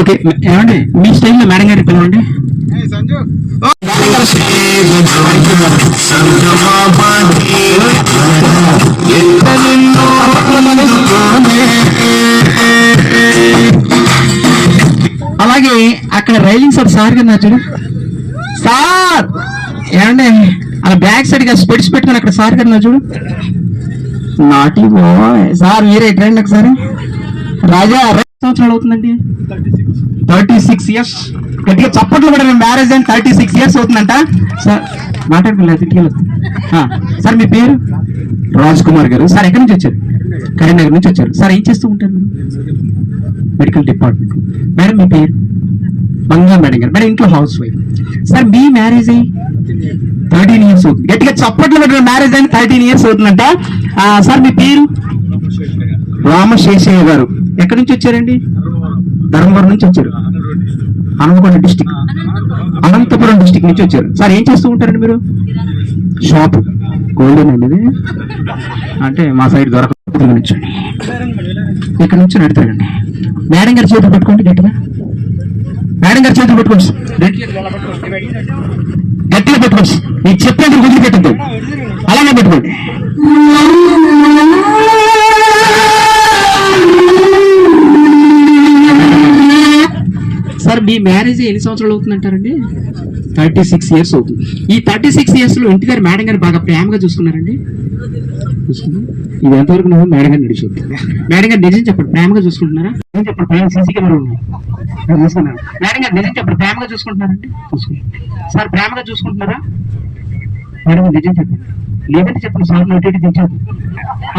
Okay ఏమండి? మీ స్టైల్లో madam గారి పిలవండి. అలాగే అక్కడ రైలింగ్ సార్ సార్ కదా చూడు సార్! ఏమండి? అలా బ్యాక్ సైడ్గా స్పెట్స్ పెట్టుకుని అక్కడ సార్ కదా చూడు నాటి బాయ్ సార్ మీరే రండి ఒకసారి. రాజా సంవత్సరాలు అవుతుందండి? Thirty six years. గట్టిగా చప్పట్లు కూడా మ్యారేజ్ అయిన థర్టీ సిక్స్ ఇయర్స్ అవుతుందంట. సార్ మాట్లాడుకోలేదు తిరిగి సార్ మీ పేరు? రాజ్ కుమార్ గారు. సార్ ఎక్కడి నుంచి వచ్చారు? కరీంనగర్ నుంచి వచ్చారు. సార్ ఏం చేస్తూ ఉంటారు? Medical department. మేడం మీ పేరు? బంగారం మేడం గారు మేడం ఇంట్లో హౌస్ వైఫ్ సార్ మీ మ్యారేజ్ అయ్యి థర్టీన్ ఇయర్స్ అవుతుంది. గట్టిగా చప్పట్లు పెట్టిన మ్యారేజ్ అయిన థర్టీన్ ఇయర్స్ అవుతుందంట. సార్ మీ పేరు? రామశేషయ్య గారు. ఎక్కడి నుంచి వచ్చారండి? ధర్మవరం నుంచి వచ్చారు. హనుమకొండ డిస్టిక్ అనంతపురం డిస్టిక్ నుంచి వచ్చారు. సార్ ఏం చేస్తూ ఉంటారండి మీరు? షాప్ గోల్డెన్ అండి ఇది. అంటే మా సైడ్ దొరకదు. ఇక్కడ నుంచి నడుతారండి. మేడం గారు చేతులు పెట్టుకోండి గట్టిగా. మేడం గారి చేతులు పెట్టుకోండి. గట్టిగా పెట్టుకోండి. మీకు చెప్పేందుకు వదిలిపెట్టద్దు అలానే పెట్టుకోండి. సార్ మీ మ్యారేజ్ ఎన్ని సంవత్సరాలు అవుతుందంటారండి? థర్టీ సిక్స్ ఇయర్స్ అవుతుంది. ఈ థర్టీ సిక్స్ ఇయర్స్లో ఇంటి దగ్గర మేడం గారు బాగా ప్రేమగా చూసుకున్నారండి? చూసుకున్నారు ఇది ఎంతవరకు నువ్వు మేడం గారు నడిచి మేడం గారు నిజం చెప్పండి. ప్రేమగా చూసుకుంటున్నారా? నిజం చెప్పండి. ప్రేమ సీసీ కెమెరా ఉన్నాయి. చూసుకున్నాను మేడం. గారు నిజం చెప్పండి. ప్రేమగా చూసుకుంటున్నారండి? చూసుకుంటున్నారు సార్ ప్రేమగా చూసుకుంటున్నారా? మేడం గారు నిజం చెప్పండి. లేదంటే చెప్పండి. సార్ నోటి తెచ్చారు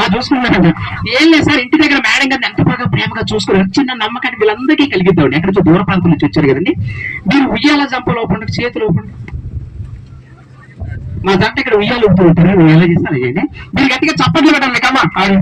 ఆ చూసుకున్నారండి ఏం లేదు సార్ ఇంటి దగ్గర మేడం గారిని ఎంత బాగా ప్రేమగా చూసుకున్నారు. చిన్న నమ్మకాన్ని వీళ్ళందరికీ కలిగిద్దామండి. ఎక్కడ దూర ప్రాంతం నుంచి వచ్చారు కదండి. మీరు ఉయ్యాల జంప లోపండి చేతులు లోపండి. మా దాంట్లో ఇక్కడ ఉయ్యాలు ఉంటూ ఉంటారు. నువ్వు ఎలా చేస్తాను చేయండి మీరు గట్టిగా చప్పట్లు పెట్టండి కమ్మా ఆడు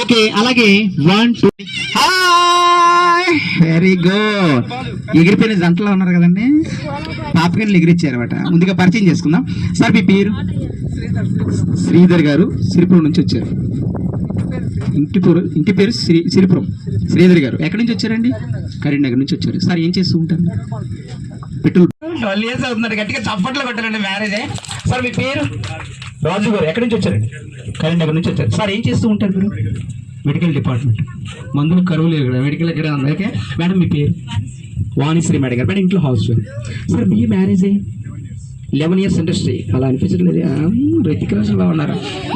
ఓకే అలాగే వన్ టూ వెరీ గుడ్ ఎగిరిపోయిన జంటలో ఉన్నారు కదండి? పాపకన్లు ఎగిరిచ్చారు అనమాట ముందుగా పరిచయం చేసుకుందాం. సార్ మీ పేరు? శ్రీధర్ గారు సిరిపురం నుంచి వచ్చారు. ఇంటి పేరు ఇంటి పేరు శ్రీ సిరిపురం. శ్రీధర్ గారు. ఎక్కడి నుంచి వచ్చారండి? కరీంనగర్ నుంచి వచ్చారు. సార్ ఏం చేస్తూ ఉంటారు? పెట్రోల్ ట్వెల్వ్ ఇయర్స్ అవుతున్నారు గట్టిగా చప్పట్లు కొట్టారండి మ్యారేజ్ సార్ మీ పేరు? రాజు గారు. ఎక్కడి నుంచి వచ్చారండి? కరీంనగర్ నుంచి వచ్చారు. సార్ ఏం చేస్తూ ఉంటారు మీరు? Medical department. మందులు కరువు లేదు కదా మెడికల్ ఉంది ఓకే? మేడం మీ పేరు? వాణిశ్రీ మేడం గారు. మేడం ఇంట్లో హౌస్ సార్ మీ మ్యారేజ్ లెవెన్ ఇయర్స్ ఇండస్ట్రీ అలా అనిపించట్లేదు రైతిక్ రాజులా ఉన్నారు.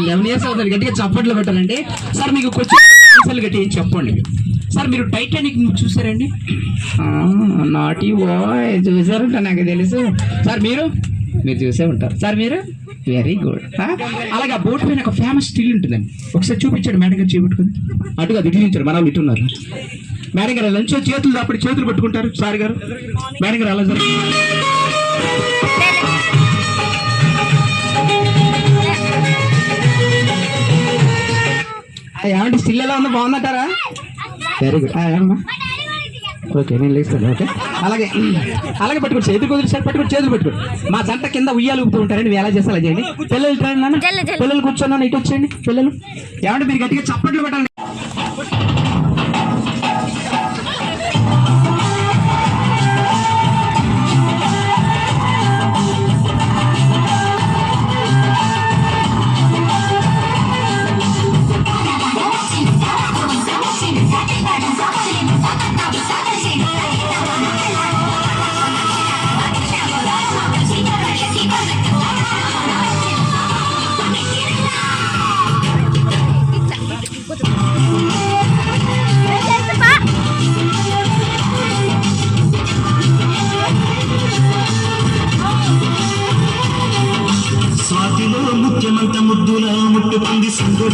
లెవెన్ ఇయర్స్ అవుతుంది గట్టిగా చప్పట్లు పెట్టాలండి సార్ మీకు కొంచెం గట్టి ఏం చెప్పండి. సార్ మీరు టైటానిక్ చూసారండి? నాటి బాయ్ చూసారంట నాకు తెలుసు. సార్ మీరు? మీరు చూసే ఉంటారు. సార్ మీరు? వెరీ గుడ్ అలాగే ఆ బోట్ పైన ఒక ఫేమస్ స్టిల్ ఉంటుందండి. ఒకసారి చూపించాడు మేడం గారు చూపెట్టుకుని. అటుగా దిగించాడు మనం ఇటున్నారు మేడం గారు లంచ్ చేతులు అప్పుడు చేతులు పట్టుకుంటారు సార్ గారు. మేడం గారు అలా జరుగుతుంది. ఏమంటే స్టిల్ ఎలా ఉందో బాగుందంటారా? వెరీ గుడ్ ఏమమ్మా? ఓకే నేను లేస్తాను ఓకే అలాగే అలాగే పట్టుకోండి చేతులు కుదిరి సార్ పట్టుకోండి చేతులు పట్టుకోండి. మా జంట కింద ఉయ్యాలు ఊపుతూ ఉంటారండి మీరు ఎలా చేస్తే అలా చేయండి. పిల్లలు. పిల్లలు కూర్చొని ఇటు వచ్చేయండి పిల్లలు. ఏమంటే మీరు గట్టిగా చప్పట్లు పెట్టండి সুন্দর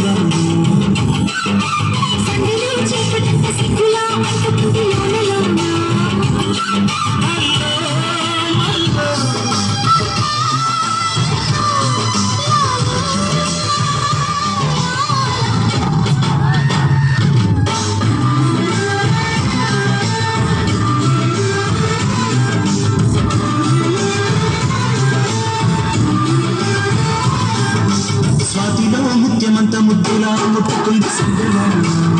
స్వాతిలో ముఖ్యమంత ముద్దులా ముట్టుకుంది సందులా